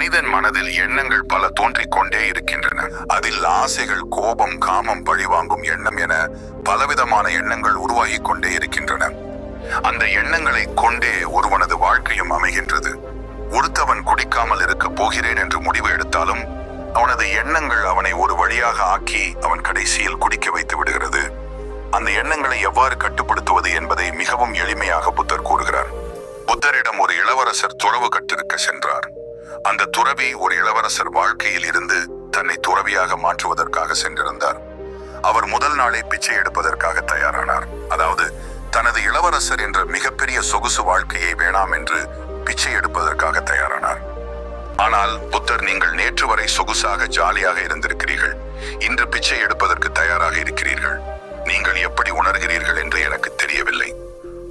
மனிதன் மனதில் எண்ணங்கள் பல தோன்றிக் கொண்டே இருக்கின்றன. அதில் ஆசைகள் கோபம் காமம் பழிவாங்கும் எண்ணம் என பலவிதமான எண்ணங்கள் உருவாகிக் கொண்டே இருக்கின்றன. அந்த எண்ணங்களை கொண்டே ஒருவனது வாழ்க்கையும் அமைகின்றது. ஒருத்தவன் குடிக்காமல் இருக்க போகிறேன் என்று முடிவு எடுத்தாலும் அவனது எண்ணங்கள் அவனை ஒரு வழியாக ஆக்கி அவன் கடைசியில் குடிக்க வைத்து விடுகிறது. அந்த எண்ணங்களை எவ்வாறு கட்டுப்படுத்துவது என்பதை மிகவும் எளிமையாக புத்தர் கூறுகிறார். புத்தரிடம் ஒரு இளவரசர் துறவு கட்டிருக்க சென்றார். அந்த துறவி ஒரு இளவரசர் வாழ்க்கையில் இருந்து தன்னை துறவியாக மாற்றுவதற்காக சென்றிருந்தார். அவர் முதல் நாளே பிச்சை எடுப்பதற்காக தயாரானார். அதாவது தனது இளவரசர் என்ற மிகப்பெரிய சொகுசு வாழ்க்கையை வேணாம் என்று பிச்சை எடுப்பதற்காக தயாரானார். ஆனால் புத்தர் நீங்கள் நேற்று வரை சொகுசாக ஜாலியாக இருந்திருக்கிறீர்கள். இன்று பிச்சை எடுப்பதற்கு தயாராக இருக்கிறீர்கள். நீங்கள் எப்படி உணர்கிறீர்கள் என்று எனக்கு தெரியவில்லை.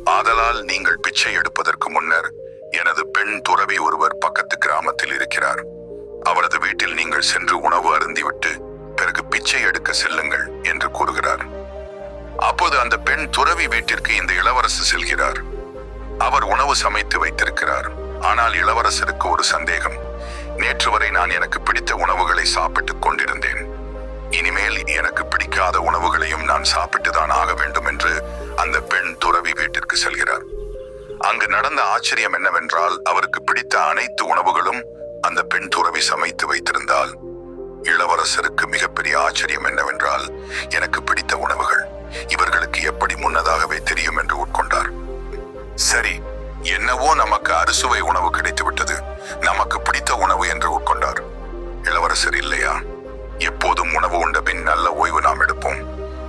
ஆதலால் நீங்கள் பிச்சை எடுப்பதற்கு முன்னர் எனது பெண் துறவி ஒருவர் பக்க இருக்கிறார். அவரது வீட்டில் நீங்கள் சென்று உணவு அருந்திவிட்டு பிறகு பிச்சை எடுக்க செல்லுங்கள் என்று கூறுகிறார். அப்போது அந்த பெண் துறவி வீட்டிற்கு இந்த இளவரசு செல்கிறார். அவர் உணவு சமைத்து வைத்திருக்கிறார். ஆனால் இளவரசருக்கு ஒரு சந்தேகம். நேற்று வரை நான் எனக்கு பிடித்த உணவுகளை சாப்பிட்டுக் கொண்டிருந்தேன். இனிமேல் எனக்கு பிடிக்காத உணவுகளையும் நான் சாப்பிட்டுதான் ஆக வேண்டும் என்று அந்த பெண் துறவி வீட்டிற்கு செல்கிறார். அங்கு நடந்த ஆச்சரியம் என்னவென்றால் அவருக்கு பிடித்த அனைத்து உணவுகளும் அந்த பெண் துறவி சமைத்து வைத்திருந்தால் இளவரசருக்கு மிகப்பெரிய ஆச்சரியம் என்னவென்றால் எனக்கு பிடித்த உணவுகள் இவர்களுக்கு எப்படி முன்னதாகவே தெரியும் என்று உட்கொண்டார். சரி என்னவோ நமக்கு அறுசுவை உணவு கிடைத்து விட்டது நமக்கு பிடித்த உணவு என்று உட்கொண்டார். இளவரசர் இல்லையா? எப்போதும் உணவு உண்ட பின் நல்ல ஓய்வு நாம் எடுப்போம்.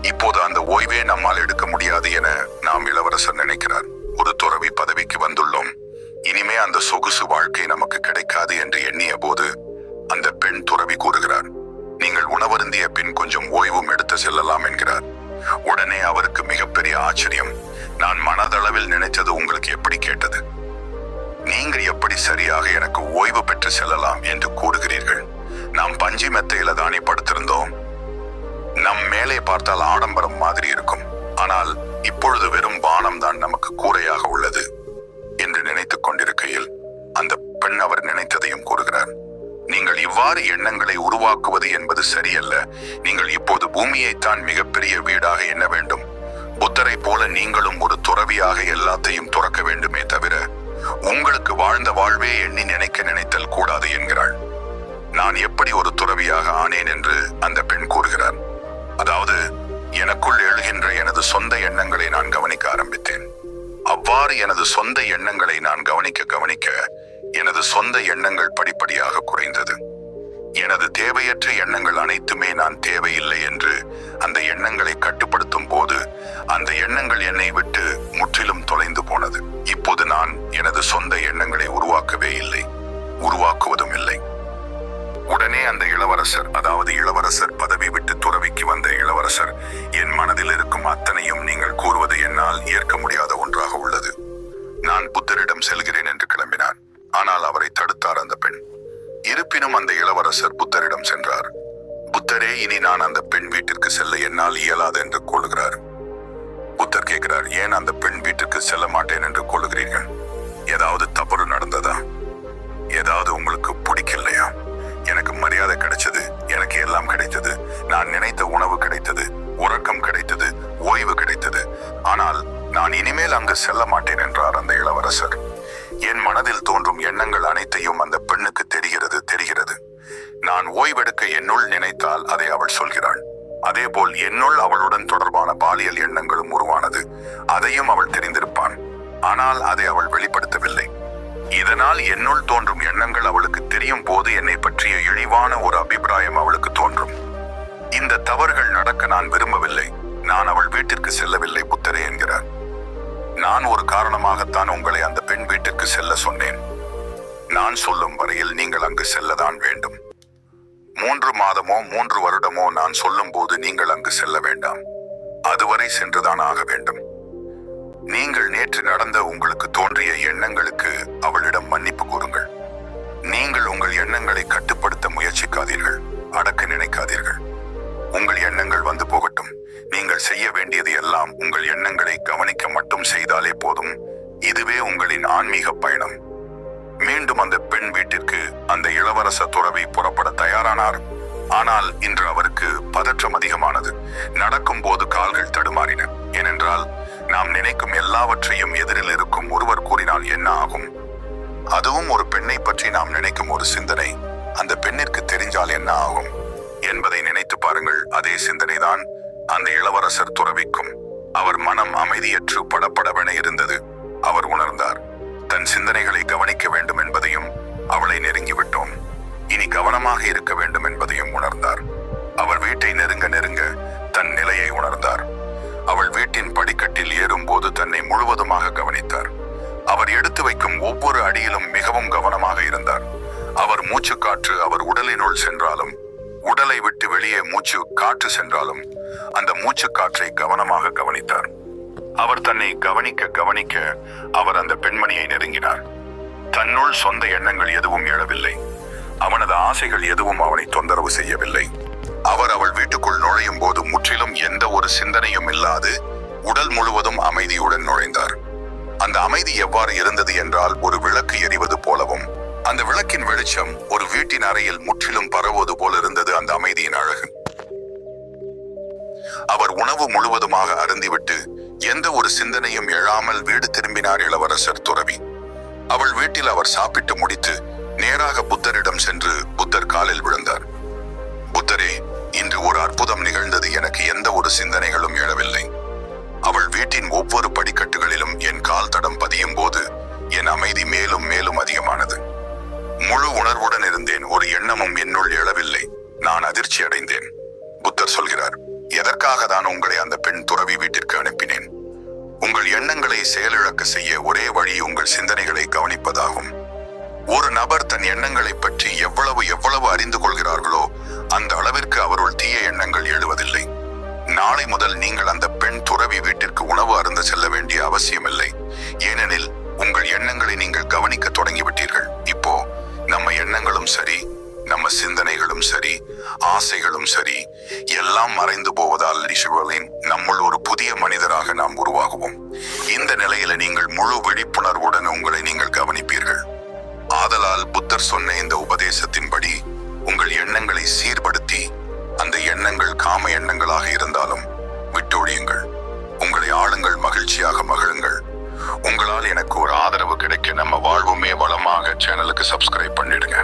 இப்போது அந்த ஓய்வே நம்மால் எடுக்க முடியாது என நாம் இளவரசர் நினைக்கிறார். ஒரு துறவி பதவிக்கு வந்துள்ளோம். இனிமே அந்த சொகுசு வாழ்க்கை நமக்கு கிடைக்காது என்று எண்ணிய போது அந்த பெண் துறவி கூறுகிறார் நீங்கள் உணவருந்திய பின் கொஞ்சம் ஓய்வும் எடுத்து செல்லலாம் என்கிறார். உடனே அவருக்கு மிகப்பெரிய ஆச்சரியம் நான் மனதளவில் நினைத்தது உங்களுக்கு எப்படி கேட்டது? நீங்கள் எப்படி சரியாக எனக்கு ஓய்வு பெற்று செல்லலாம்? என்று கூறுகிறீர்கள். நாம் பஞ்சு மெத்தையில தானே படுத்திருந்தோம். நம் மேலே பார்த்தால் ஆடம்பரம் மாதிரி இருக்கும். ஆனால் இப்பொழுது வெறும் வானம் தான் நமக்கு கூரையாக உள்ளது. இவ்வாறு எண்ணங்களை உருவாக்குவது என்பது சரியல்ல. நீங்கள் இப்போது பூமியைத்தான் மிகப்பெரிய வீடாக எண்ண வேண்டும். புத்தரை போல நீங்களும் ஒரு துறவியாக எல்லாத்தையும் துறக்க வேண்டுமே தவிர உங்களுக்கு வாழ்ந்த வாழ்வே எண்ணி நினைக்க நினைத்தல் கூடாது என்கிறாள். நான் எப்படி ஒரு துறவியாக ஆனேன் என்று அந்த பெண் கூறுகிறார். அதாவது எனக்குள் எழுகின்ற எனது சொந்த எண்ணங்களை நான் கவனிக்க ஆரம்பித்தேன். அவ்வாறு எனது சொந்த எண்ணங்களை நான் கவனிக்க கவனிக்க எனது சொந்த எண்ணங்கள் படிப்படியாக குறைந்தது. எனது தேவையற்ற எண்ணங்கள் அனைத்துமே நான் தேவையில்லை என்று அந்த எண்ணங்களை கட்டுப்படுத்தும் போது அந்த எண்ணங்கள் என்னை விட்டு முற்றிலும் தொலைந்து போனது. இப்போது நான் எனது சொந்த எண்ணங்களை உருவாக்கவே இல்லை. உருவாக்குவதும் இல்லை. உடனே அந்த இளவரசர் அதாவது இளவரசர் பதவி விட்டு துறவிக்கு வந்த இளவரசர் என் மனதில் இருக்கும் அத்தனையும் நீங்கள் கூறுவது என்னால் ஏற்க முடியாத ஒன்றாக உள்ளது. நான் புத்தரிடம் செல்கிறேன். அந்த இளவரசர் புத்தரிடம் சென்றார். புத்தரே இனி நான் அந்த பெண் வீட்டிற்கு செல்ல என்னால் இயலாது என்று கொள்கிறார் புத்தர் கேட்கிறார் ஏன் அந்த பெண் வீட்டிற்கு செல்ல மாட்டேன் என்று கூறுகிறீர்கள் ஏதாவது தவறு நடந்ததா? ஏதாவது உங்களுக்கு பிடிக்கலையா? எனக்கு மரியாதை கிடைச்சது எனக்கு எல்லாம் கிடைத்தது நான் நினைத்த உணவு கிடைத்தது உறக்கம் கிடைத்தது ஓய்வு கிடைத்தது. ஆனால் நான் இனிமேல் அங்கு செல்ல மாட்டேன் என்றார் அந்த இளவரசர். என் மனதில் தோன்றும் எண்ணங்கள் அனைத்தையும் அந்த பெண்ணுக்கு தெரிகிறது தெரிகிறது. நான் ஓய்வெடுக்க என்னுள் நினைத்தால் அதை அவள் சொல்கிறாள். அதேபோல் என்னுள் அவளுடன் தொடர்பான பாலியல் எண்ணங்களும் உருவானது. அதையும் அவள் தெரிந்திருப்பான். ஆனால் அதை அவள் வெளிப்படுத்தவில்லை. இதனால் என்னுள் தோன்றும் எண்ணங்கள் அவளுக்கு தெரியும் போது என்னை பற்றிய இழிவான ஒரு அபிப்பிராயம் அவளுக்கு தோன்றும். இந்த தவறுகள் நடக்க நான் விரும்பவில்லை. நான் அவள் வீட்டிற்கு செல்லவில்லை புத்தரே என்கிறார். நான் ஒரு காரணமாகத்தான் உங்களை அந்த பெண் வீட்டிற்கு செல்ல சொன்னேன். நான் சொல்லும் வரையில் நீங்கள் அங்கு செல்லதான் வேண்டும். மூன்று மாதமோ மூன்று வருடமோ நான் சொல்லும்போது நீங்கள் அங்கு செல்ல வேண்டாம். அதுவரை சென்றுதான் ஆக வேண்டும். நீங்கள் நேற்று நடந்த உங்களுக்கு தோன்றிய எண்ணங்களுக்கு அவளிடம் மன்னிப்பு கூறுங்கள் நீங்கள் உங்கள் எண்ணங்களை கட்டுப்படுத்த முயற்சிக்காதீர்கள். அடக்க நினைக்காதீர்கள். உங்கள் எண்ணங்கள் வந்து போகட்டும். நீங்கள் செய்ய வேண்டியது எல்லாம் உங்கள் எண்ணங்களை கவனிக்க மட்டும் செய்தாலே போதும். இதுவே உங்களின் ஆன்மீக பயணம். மீண்டும் அந்த பெண் வீட்டிற்கு அந்த இளவரச துறவி புறப்பட தயாரானார். ஆனால் இன்று அவருக்கு பதற்றம் அதிகமானது. நடக்கும் போது கால்கள் தடுமாறின. ஏனென்றால் நாம் நினைக்கும் எல்லாவற்றையும் எதிரில் இருக்கும் ஒருவர் கூறினால் என்ன ஆகும்? அதுவும் ஒரு பெண்ணை பற்றி நாம் நினைக்கும் ஒரு சிந்தனை. அந்த பெண்ணிற்கு தெரிஞ்சால் என்ன ஆகும்? என்பதை நினைத்து பாருங்கள். அதே சிந்தனைதான் அந்த இளவரசர் துறவிக்கும். அவர் மனம் அமைதியற்று படப்படவென இருந்தது. அவர் உணர்ந்தார். தன் சிந்தனைகளை கவனிக்க வேண்டும் என்பதையும் அவளை நெருங்கிவிட்டோம். இனி கவனமாக இருக்க வேண்டும் என்பதையும் உணர்ந்தார். அவர் வீட்டை நெருங்க நெருங்க தன் நிலையை உணர்ந்தார். அவள் வீட்டின் படிக்கட்டில் ஏறும்போது தன்னை முழுவதுமாக கவனித்தார். அவர் எடுத்து வைக்கும் ஒவ்வொரு அடியிலும் மிகவும் கவனமாக இருந்தார். அவர் மூச்சு காற்று அவர் உடலினுள் சென்றாலும் உடலை விட்டு வெளியே மூச்சு காற்று சென்றாலும் அந்த மூச்சு காற்றை கவனமாக கவனித்தார். அவர் தன்னை கவனிக்க கவனிக்க அவர் அந்த பெண்மணியை நெருங்கினார். தன்னுள் சொந்த எண்ணங்கள் எதுவும் எழவில்லை. அவனது ஆசைகள் எதுவும் அவனை தொந்தரவு செய்யவில்லை. அவர் அவள் வீட்டுக்குள் நுழையும் போது முற்றிலும் எந்த ஒரு சிந்தனையும் இல்லாது உடல் முழுவதும் அமைதியுடன் நுழைந்தார். அந்த அமைதி எவ்வாறு இருந்தது என்றால் ஒரு விளக்கு எரிவது போலவும் அந்த விளக்கின் வெளிச்சம் ஒரு வீட்டின் அறையில் முற்றிலும் பரவுவது போல இருந்தது அந்த அமைதியின் அழகு. அவர் உணவு முழுவதுமாக அருந்திவிட்டு எந்த ஒரு சிந்தனையும் எழாமல் வீடு திரும்பினார் இளவரசர் துறவி. அவள் வீட்டில் அவர் சாப்பிட்டு முடித்து நேராக புத்தரிடம் சென்று புத்தர் காலில் விழுந்தார். புத்தரே இன்று ஒரு அற்புதம் நிகழ்ந்தது. எனக்கு எந்த ஒரு சிந்தனைகளும் எழவில்லை. அவள் வீட்டின் ஒவ்வொரு படிக்கட்டுகளிலும் என் கால் தடம் பதியும் போது என் அமைதி மேலும் மேலும் அதிகமானது. முழு உணர்வுடன் இருந்தேன். ஒரு எண்ணமும் என்னுள் எழவில்லை. நான் அதிர்ச்சி அடைந்தேன் புத்தர் சொல்கிறார் எதற்காக தான் உங்களை அந்த பெண் துறவி வீட்டிற்கு அனுப்பினேன்? உங்கள் எண்ணங்களை செயலிழக்க செய்ய ஒரே வழி உங்கள் சிந்தனைகளை கவனிப்பதாகும். ஒரு நபர் தன் எண்ணங்களை பற்றி எவ்வளவு எவ்வளவு அறிந்து கொள்கிறார்களோ அந்த அளவிற்கு அவருள் தீய எண்ணங்கள் எழுவதில்லை. நாளை முதல் நீங்கள் அந்த பெண் துறவி வீட்டிற்கு உணவு அருந்த செல்ல வேண்டிய அவசியமில்லை. ஏனெனில் உங்கள் எண்ணங்களை நீங்கள் கவனிக்க தொடங்கிவிட்டீர்கள். இப்போ நம்ம எண்ணங்களும் சரி நம்ம சிந்தனைகளும் சரி ஆசைகளும் சரி எல்லாம் மறைந்து போவதால் ரிஷுவலின் நம்முள் ஒரு புதிய மனிதராக நாம் உருவாகுவோம். இந்த நிலையில நீங்கள் முழு விழிப்புணர்வுடன் உங்களை நீங்கள் கவனிப்பீர்கள். ஆதலால் புத்தர் சொன்ன இந்த உபதேசத்தின்படி உங்கள் எண்ணங்களை சீர்படுத்தி அந்த எண்ணங்கள் காம எண்ணங்களாக இருந்தாலும் விட்டொழியுங்கள். உங்களை ஆளுங்கள் மகிழ்ச்சியாக மகிழுங்கள். உங்களால் எனக்கு ஒரு ஆதரவு கிடைக்க நம்ம வாழ்வுமே வளமாக சேனலுக்கு சப்ஸ்கிரைப் பண்ணிடுங்க.